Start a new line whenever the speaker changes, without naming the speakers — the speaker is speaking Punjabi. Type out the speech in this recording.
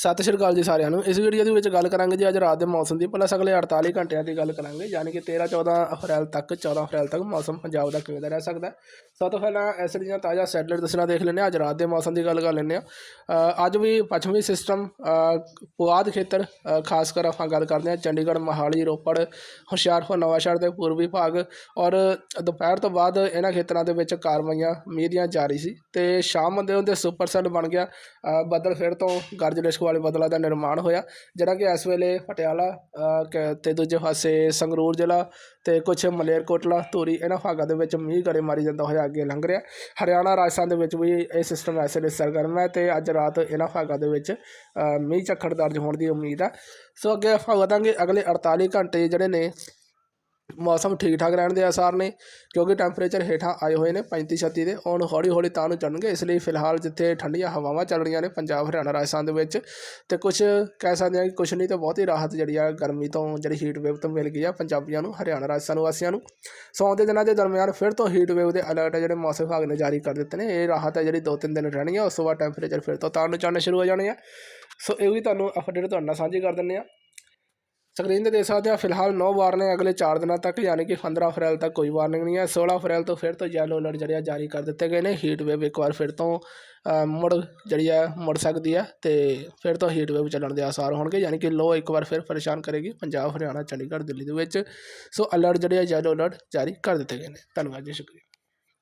ਸਤਿ ਸ਼੍ਰੀ ਅਕਾਲ ਜੀ ਸਾਰਿਆਂ ਨੂੰ। ਇਸ ਵੀਡੀਓ ਦੇ ਵਿੱਚ ਗੱਲ ਕਰਾਂਗੇ ਜੀ ਅੱਜ ਰਾਤ ਦੇ ਮੌਸਮ ਦੀ। ਪਲੱਸ ਅਗਲੇ 48 ਘੰਟਿਆਂ ਦੀ ਗੱਲ ਕਰਾਂਗੇ, ਯਾਨੀ ਕਿ 13 14 ਅਪ੍ਰੈਲ ਤੱਕ 14 ਅਪ੍ਰੈਲ ਤੱਕ ਮੌਸਮ ਪੰਜਾਬ ਦਾ ਕਿਵੇਂ ਦਾ ਰਹਿ ਸਕਦਾ ਸਭ ਤੋਂ ਪਹਿਲਾਂ ਇਸ ਦੀਆਂ ਤਾਜ਼ਾ ਸੈਟਲਾਈਟ ਦੱਸਣਾ ਦੇਖ ਲੈਂਦੇ ਹਾਂ, ਅੱਜ ਰਾਤ ਦੇ ਮੌਸਮ ਦੀ ਗੱਲ ਕਰ ਲੈਂਦੇ ਹਾਂ। ਅੱਜ ਵੀ ਪੱਛਮੀ ਸਿਸਟਮ ਪੁਆਧ ਖੇਤਰ ਖਾਸ ਕਰ ਆਪਾਂ ਗੱਲ ਕਰਦੇ ਹਾਂ ਚੰਡੀਗੜ੍ਹ, ਮੋਹਾਲੀ, ਰੋਪੜ, ਹੁਸ਼ਿਆਰਪੁਰ, ਨਵਾਂਸ਼ਹਿਰ ਦੇ ਪੂਰਬੀ ਭਾਗ ਔਰ ਦੁਪਹਿਰ ਤੋਂ ਬਾਅਦ ਇਹਨਾਂ ਖੇਤਰਾਂ ਦੇ ਵਿੱਚ ਕਾਰਵਾਈਆਂ, ਮੀਂਹ ਦੀਆਂ ਜਾਰੀ ਸੀ ਤੇ ਸ਼ਾਮ ਹੁੰਦੇ ਹੁੰਦੇ ਸੁਪਰਸੈੱਲ ਬਣ ਗਿਆ। ਬੱਦਲ ਫਿਰ ਤੋਂ ਗਰਜ ਲਿਸ਼ਕ ਵਾਲੇ ਬੱਦਲਾਂ ਦਾ ਨਿਰਮਾਣ ਹੋਇਆ, ਜਿਹੜਾ ਕਿ ਇਸ ਵੇਲੇ ਪਟਿਆਲਾ ਕ- ਤੇ ਦੂਜੇ ਪਾਸੇ ਸੰਗਰੂਰ ਜ਼ਿਲ੍ਹਾ ਤੇ ਕੁਝ ਮਲੇਰਕੋਟਲਾ, ਧੂਰੀ ਇਹਨਾਂ ਭਾਗਾਂ ਦੇ ਵਿੱਚ ਮੀਂਹ ਗੜੇ ਮਾਰੀ ਜਾਂਦਾ ਹੋਇਆ ਅੱਗੇ ਲੰਘ ਰਿਹਾ। ਹਰਿਆਣਾ, ਰਾਜਸਥਾਨ ਦੇ ਵਿੱਚ ਵੀ ਇਹ ਸਿਸਟਮ ਐਸੇ ਵੇਲੇ ਸਰਗਰਮ ਹੈ ਤੇ ਅੱਜ ਰਾਤ ਇਹਨਾਂ ਭਾਗਾਂ ਦੇ ਵਿੱਚ ਮੀਂਹ ਝੱਖੜ ਦਰਜ ਹੋਣ ਦੀ ਉਮੀਦ ਹੈ। ਸੋ ਅੱਗੇ ਆਪਾਂ ਵਧਾਂਗੇ ਅਗਲੇ 48 ਘੰਟੇ ਜਿਹੜੇ ਨੇ ਮੌਸਮ ਠੀਕ ਠਾਕ ਰਹਿਣ ਦੇ ਆਸਾਰ ਨੇ, ਕਿਉਂਕਿ ਟੈਂਪਰੇਚਰ ਹੇਠਾਂ ਆਏ ਹੋਏ ਨੇ 35 36 ਦੇ, ਹੁਣ ਹੌਲੀ ਹੌਲੀ ਤਾਂ ਨੂੰ ਚੜਨਗੇ ਇਸ ਲਈ ਫਿਲਹਾਲ ਜਿੱਥੇ ਠੰਡੀਆਂ ਹਵਾਵਾਂ ਚੱਲ ਰਹੀਆਂ ਨੇ ਪੰਜਾਬ, ਹਰਿਆਣਾ, ਰਾਜਸਥਾਨ ਦੇ ਵਿੱਚ, ਤੇ ਕੁਝ ਕਹਿ ਸਕਦੇ ਹਾਂ ਕਿ ਕੁਝ ਨਹੀਂ ਤਾਂ ਬਹੁਤੀ ਰਾਹਤ ਜਿਹੜੀ ਆ ਗਰਮੀ ਤੋਂ ਜਿਹੜੀ ਹੀਟ ਵੇਵ ਤੋਂ ਮਿਲ ਗਈ ਆ ਪੰਜਾਬੀਆਂ ਨੂੰ, ਹਰਿਆਣਾ, ਰਾਜਸਥਾਨ ਵਾਸੀਆਂ ਨੂੰ। ਸੋ ਆਉਂਦੇ ਦਿਨਾਂ ਦੇ ਦਰਮਿਆਨ ਫਿਰ ਤੋਂ ਹੀਟ ਵੇਵ ਦੇ ਅਲਰਟ ਜਿਹੜੇ ਮੌਸਮ ਵਿਭਾਗ ਨੇ ਜਾਰੀ ਕਰ ਦਿੱਤੇ ਨੇ, ਇਹ ਰਾਹਤ ਹੈ ਜਿਹੜੀ ਦੋ ਤਿੰਨ ਦਿਨ ਰਹਿਣੀ ਆ ਉਸ ਤੋਂ ਬਾਅਦ ਟੈਂਪਰੇਚਰ ਫਿਰ ਤੋਂ ਤਾਂ ਨੂੰ ਚੜ੍ਹਨੇ ਸ਼ੁਰੂ ਹੋ ਜਾਣੇ ਆ ਸੋ ਇਹ ਵੀ ਤੁਹਾਨੂੰ ਅਪਡੇਟ ਤੁਹਾਡੇ ਨਾਲ ਸਾਂਝੀ ਕਰ ਦਿੰਦੇ ਆ ਸਕਰੀਨ ਤੇ ਦੇਖ ਸਕਦੇ ਆ ਫਿਲਹਾਲ 9 ਵਾਰਨਿੰਗ ਅਗਲੇ 4 ਦਿਨਾਂ ਤੱਕ, ਯਾਨੀ ਕਿ 15 ਅਪ੍ਰੈਲ ਤੱਕ ਕੋਈ ਵਾਰਨਿੰਗ ਨਹੀਂ ਹੈ। 16 ਅਪ੍ਰੈਲ ਤੋਂ ਫਿਰ ਤੋਂ ਯੈਲੋ ਅਲਰਟ ਜਿਹੜਾ ਜਾਰੀ ਕਰ ਦਿੱਤੇ ਗਏ ਨੇ। ਹੀਟ ਵੇਵ ਇੱਕ ਵਾਰ ਫਿਰ ਤੋਂ ਮੁੜ ਜਿਹੜੀ ਹੈ ਮੁੜ ਸਕਦੀ ਹੈ ਤੇ ਫਿਰ ਤੋਂ ਹੀਟ ਵੇਵ ਚੱਲਣ ਦੇ ਆਸਾਰ ਹੋਣਗੇ। ਯਾਨੀ ਕਿ ਲੋ ਇੱਕ ਵਾਰ ਫਿਰ ਪਰੇਸ਼ਾਨ ਕਰੇਗੀ ਪੰਜਾਬ, ਹਰਿਆਣਾ, ਚੰਡੀਗੜ੍ਹ, ਦਿੱਲੀ ਦੇ ਵਿੱਚ। ਸੋ ਅਲਰਟ ਜਿਹੜੇ ਆ ਯੈਲੋ ਅਲਰਟ ਜਾਰੀ ਕਰ ਦਿੱਤੇ ਗਏ ਨੇ। ਧੰਨਵਾਦ, ਜੀ ਸ਼ੁਕਰੀਆ